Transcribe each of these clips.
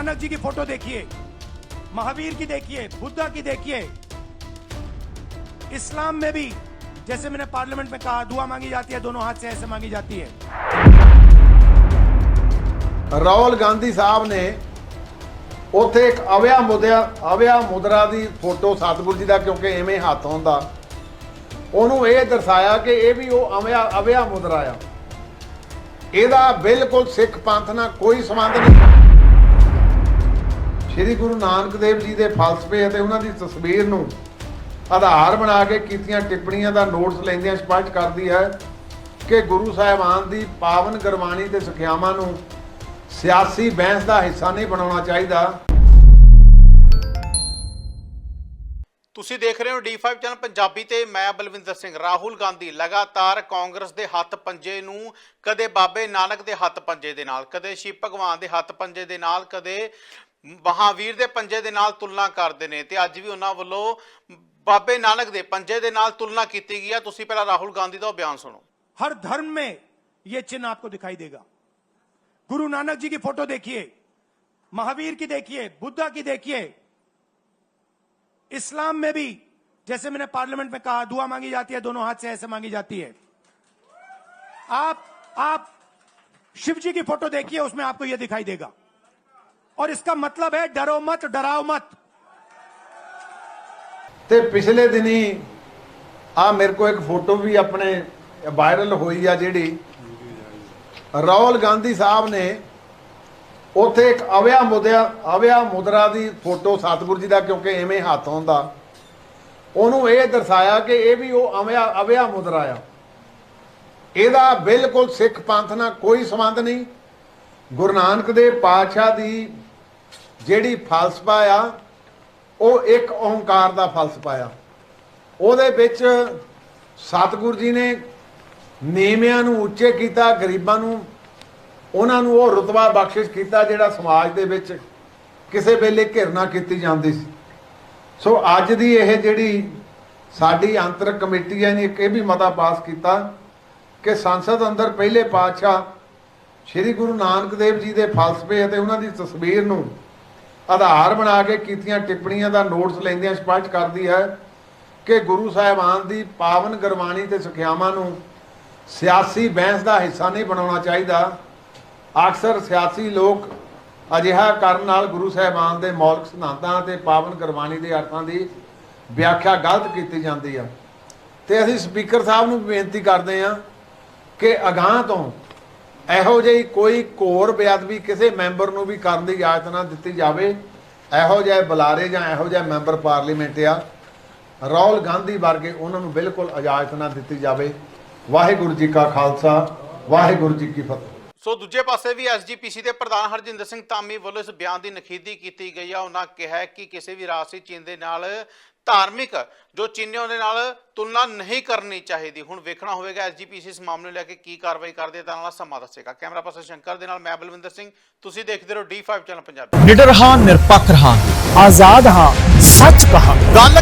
नानक जी की फोटो देखिए महावीर की देखिए बुद्धा की देखिए इस्लाम में भी जैसे मैंने पार्लियामेंट में कहा दुआ मांगी जाती है दोनों हाथ से ऐसे मांगी जाती है ਰਾਹੁਲ ਗਾਂਧੀ ਸਾਹਿਬ ਨੇ ਉੱਥੇ ਇੱਕ ਅਵਿਆ ਮੁਦਰਾ ਅਵਿਆ ਮੁਦਰਾ ਦੀ ਫੋਟੋ ਸਤਿਗੁਰੂ ਜੀ ਦਾ ਕਿਉਂਕਿ ਐਵੇਂ ਹੱਥ ਹੁੰਦਾ ਉਹਨੂੰ ਇਹ ਦਰਸਾਇਆ ਕਿ ਇਹ ਵੀ ਉਹ ਅਵਿਆ ਅਵਿਆ ਮੁਦਰਾ ਆ ਇਹਦਾ ਬਿਲਕੁਲ ਸਿੱਖ ਪੰਥ ਨਾਲ ਕੋਈ ਸੰਬੰਧ ਨਹੀਂ ਸ੍ਰੀ ਗੁਰੂ ਨਾਨਕ ਦੇਵ ਜੀ ਦੇ ਫਲਸਫੇ ਅਤੇ ਉਹਨਾਂ ਦੀ ਤਸਵੀਰ ਨੂੰ ਆਧਾਰ ਬਣਾ ਕੇ ਕੀਤੀਆਂ ਟਿੱਪਣੀਆਂ ਦਾ ਨੋਟਸ ਲੈਂਦਿਆਂ ਸਪਸ਼ਟ ਕਰਦੀ ਹੈ ਕਿ ਗੁਰੂ ਸਾਹਿਬਾਨ ਦੀ ਪਾਵਨ ਗੁਰਬਾਣੀ ਤੇ ਸਿੱਖਿਆਵਾਂ ਨੂੰ ਸਿਆਸੀ ਬਹਿਸ ਦਾ ਹਿੱਸਾ ਨਹੀਂ ਬਣਾਉਣਾ ਚਾਹੀਦਾ। ਤੁਸੀਂ ਦੇਖ ਰਹੇ ਹੋ D5 ਚੈਨਲ ਪੰਜਾਬੀ ਤੇ ਮੈਂ ਬਲਵਿੰਦਰ ਸਿੰਘ ਰਾਹੁਲ ਗਾਂਧੀ। ਲਗਾਤਾਰ ਕਾਂਗਰਸ ਦੇ ਹੱਥ ਪੰਜੇ ਨੂੰ ਕਦੇ ਬਾਬੇ ਨਾਨਕ ਦੇ ਹੱਥ ਪੰਜੇ ਦੇ ਨਾਲ, ਕਦੇ ਸ਼ਿਵ ਭਗਵਾਨ ਦੇ ਹੱਥ ਪੰਜੇ ਦੇ ਨਾਲ, ਕਦੇ ਮਹਾਵੀਰ ਦੇ ਪੰਜੇ ਦੇ ਨਾਲ ਤੁਲਨਾ ਕਰਦੇ ਨੇ ਤੇ ਅੱਜ ਵੀ ਉਹਨਾਂ ਵੱਲੋਂ ਬਾਬੇ ਨਾਨਕ ਦੇ ਪੰਜੇ ਦੇ ਨਾਲ ਤੁਲਨਾ ਕੀਤੀ ਗਈ ਆ ਤੁਸੀਂ ਪਹਿਲਾਂ ਰਾਹੁਲ ਗਾਂਧੀ ਦਾ ਉਹ ਬਿਆਨ ਸੁਣੋ हर धर्म में यह चिन्ह आपको दिखाई देगा गुरु नानक जी की फोटो देखिए महावीर की देखिए बुद्धा की देखिए इस्लाम में भी जैसे मैंने पार्लियामेंट में कहा दुआ मांगी जाती है दोनों हाथ से ऐसे मांगी जाती है आप आप शिव जी की फोटो देखिए उसमें आपको यह दिखाई देगा और इसका मतलब है डरो मत डराओ मत ਤੇ ਪਿਛਲੇ ਦਿਨੀ ਆ ਮੇਰੇ ਕੋਲ ਇੱਕ ਫੋਟੋ ਵੀ ਆਪਣੇ ਵਾਇਰਲ ਹੋਈ ਆ ਜਿਹੜੀ ਰਾਹੁਲ ਗਾਂਧੀ ਸਾਹਿਬ ਨੇ ਉੱਥੇ ਇੱਕ ਅਵਿਆ ਮੁਦਰਾ ਅਵਿਆ ਮੁਦਰਾ ਦੀ ਫੋਟੋ ਸਤਿਗੁਰੂ ਜੀ ਦਾ ਕਿਉਂਕਿ ਐਵੇਂ ਹੱਥ ਹੁੰਦਾ ਉਹਨੂੰ ਇਹ ਦਰਸਾਇਆ ਕਿ ਇਹ ਵੀ ਉਹ ਅਵਿਆ ਅਵਿਆ ਮੁਦਰਾ ਆ ਇਹਦਾ ਬਿਲਕੁਲ ਸਿੱਖ ਪੰਥ ਨਾਲ ਕੋਈ ਸੰਬੰਧ ਨਹੀਂ ਗੁਰੂ ਨਾਨਕ ਦੇਵ ਪਾਤਸ਼ਾਹ ਦੀ ਜਿਹੜੀ ਫਲਸਫਾ ਆ, ਉਹ ਇੱਕ ਓੰਕਾਰ ਦਾ ਫਲਸਫਾ ਆ। ਉਹਦੇ ਵਿੱਚ ਸਤਿਗੁਰੂ ਜੀ ਨੇ ਨੀਵਿਆਂ ਨੂੰ ਉੱਚੇ ਕੀਤਾ, ਗਰੀਬਾਂ ਨੂੰ, ਉਹਨਾਂ ਨੂੰ ਉਹ ਰਤਬਾ ਬਖਸ਼ਿਸ਼ ਕੀਤਾ ਜਿਹੜਾ ਸਮਾਜ ਦੇ ਵਿੱਚ ਕਿਸੇ ਵੇਲੇ ਘਿਰਨਾ ਕੀਤੀ ਜਾਂਦੀ ਸੀ। ਸੋ ਅੱਜ ਦੀ ਇਹ ਜਿਹੜੀ ਸਾਡੀ ਅੰਤਰਕ ਕਮੇਟੀ ਹੈ ਨੇ ਇੱਕ ਇਹ ਵੀ ਮਤਾ ਪਾਸ ਕੀਤਾ ਕਿ ਸੰਸਦ ਅੰਦਰ ਪਹਿਲੇ ਪਾਤਸ਼ਾਹ ਸ੍ਰੀ ਗੁਰੂ ਨਾਨਕ ਦੇਵ ਜੀ ਦੇ ਫਲਸਫੇ ਅਤੇ ਉਹਨਾਂ ਦੀ ਤਸਵੀਰ ਨੂੰ ਆਧਾਰ ਬਣਾ ਕੇ ਕੀਤੀਆਂ ਟਿੱਪਣੀਆਂ ਦਾ ਨੋਟਸ ਲੈਂਦਿਆਂ ਸਪਸ਼ਟ ਕਰਦੀ ਹੈ ਕਿ ਗੁਰੂ ਸਾਹਿਬਾਨ ਦੀ ਪਾਵਨ ਗੁਰਬਾਣੀ ਤੇ ਸਿੱਖਿਆਵਾਂ ਨੂੰ ਸਿਆਸੀ ਬਹਿਸ ਦਾ ਹਿੱਸਾ ਨਹੀਂ ਬਣਾਉਣਾ ਚਾਹੀਦਾ। ਅਕਸਰ ਸਿਆਸੀ ਲੋਕ ਅਜਿਹਾ ਕਰਨ ਨਾਲ ਗੁਰੂ ਸਾਹਿਬਾਨ ਦੇ ਮੌਲਿਕ ਸਿਧਾਂਤਾਂ ਤੇ ਪਾਵਨ ਗੁਰਬਾਣੀ ਦੇ ਅਰਥਾਂ ਦੀ ਵਿਆਖਿਆ ਗਲਤ ਕੀਤੀ ਜਾਂਦੀ ਆ। ਤੇ ਅਸੀਂ ਸਪੀਕਰ ਸਾਹਿਬ ਨੂੰ ਬੇਨਤੀ ਕਰਦੇ ਹਾਂ ਕਿ ਅਗਾਹ ਤੋਂ ਇਹੋ ਜਿਹੀ ਕੋਈ ਘੋਰ ਬੇਅਦਬੀ ਕਿਸੇ ਮੈਂਬਰ ਨੂੰ ਵੀ ਕਰਨ ਦੀ ਇਜਾਜ਼ਤ ਨਾ ਦਿੱਤੀ ਜਾਵੇ। ਇਹੋ ਜਿਹੇ ਬੁਲਾਰੇ ਜਾਂ ਇਹੋ ਜਿਹੇ ਮੈਂਬਰ ਪਾਰਲੀਮੈਂਟ ਆ, ਰਾਹੁਲ ਗਾਂਧੀ ਵਰਗੇ ਉਹਨਾਂ ਨੂੰ ਬਿਲਕੁਲ ਇਜਾਜ਼ਤ ਨਾ ਦਿੱਤੀ ਜਾਵੇ। ਵਾਹਿਗੁਰੂ ਜੀ ਕਾ ਖਾਲਸਾ, ਵਾਹਿਗੁਰੂ ਜੀ ਕੀ ਫਤਿਹ। ਸੋ ਦੂਜੇ ਪਾਸੇ ਵੀ ਐਸਜੀਪੀਸੀ ਦੇ ਪ੍ਰਧਾਨ ਹਰਜਿੰਦਰ ਸਿੰਘ ਧਾਮੀ ਵੱਲੋਂ ਇਸ ਬਿਆਨ ਦੀ ਨਖੇਦੀ ਕੀਤੀ ਗਈ ਆ। ਉਹਨਾਂ ਕਿਹਾ ਕਿ ਕਿਸੇ ਵੀ ਰਾਜਸੀ ਚੀਨ ਦੇ ਨਾਲ ਧਾਰਮਿਕ ਜੋ ਚਿੰਨ੍ਹ ਉਹਦੇ ਨਾਲ ਤੁਲਨਾ ਨਹੀਂ ਕਰਨੀ ਚਾਹੀਦੀ। ਹੁਣ ਵੇਖਣਾ ਹੋਵੇਗਾ ਐਸਜੀਪੀਸੀ ਇਸ ਮਾਮਲੇ ਨੂੰ ਲੈ ਕੇ ਕੀ ਕਾਰਵਾਈ ਕਰਦੇ ਹੈ ਤਾਂ ਨਾਲ ਸਮਾਂ ਦੱਸੇਗਾ। ਕੈਮਰਾ ਪਰਸਨ ਸ਼ੰਕਰ ਦੇ ਨਾਲ ਮੈਂ ਬਲਵਿੰਦਰ ਸਿੰਘ। ਤੁਸੀਂ ਦੇਖਦੇ ਰਹੋ D5 ਚੈਨਲ ਪੰਜਾਬੀ। ਨਿਡਰ ਹਾਂ ਨਿਰਪੱਖ ਰਹਾਂਗੇ। ਆਜ਼ਾਦ ਹਾਂ ਸੱਚ ਕਹਾਂਗੇ। ਗੱਲ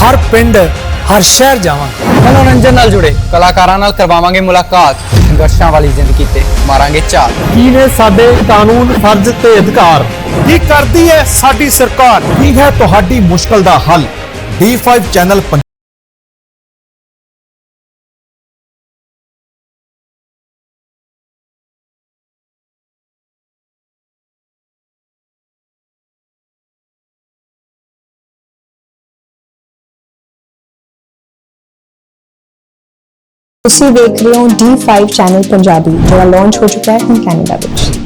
ਹਰ ਪਿੰਡ ਹਰ ਸ਼ਹਿਰ ਜਾਵਾਂਗੇ ਮਨੋਰੰਜਨ ਨਾਲ ਜੁੜੇ ਕਲਾਕਾਰਾਂ ਨਾਲ ਕਰਵਾਵਾਂਗੇ ਮੁਲਾਕਾਤ। ਸੰਘਰਸ਼ਾਂ ਵਾਲੀ ਜ਼ਿੰਦਗੀ ਤੇ ਮਾਰਾਂਗੇ ਝਾਤ ਕੀ ਨੇ ਸਾਡੇ ਕਾਨੂੰਨ ਫਰਜ਼ ਤੇ ਅਧਿਕਾਰ? ਕੀ ਕਰਦੀ ਹੈ ਸਾਡੀ ਸਰਕਾਰ? ਕੀ ਹੈ ਤੁਹਾਡੀ ਮੁਸ਼ਕਲ ਦਾ ਹੱਲ? D5 ਚੈਨਲ ਤੁਸੀਂ ਦੇਖ ਰਹੇ ਹੋ D5 ਚੈਨਲ ਪੰਜਾਬੀ, ਜਿਹੜਾ ਲਾਂਚ ਹੋ ਚੁੱਕਾ ਹੈ ਹੁਣ ਕੈਨੇਡਾ ਵਿੱਚ।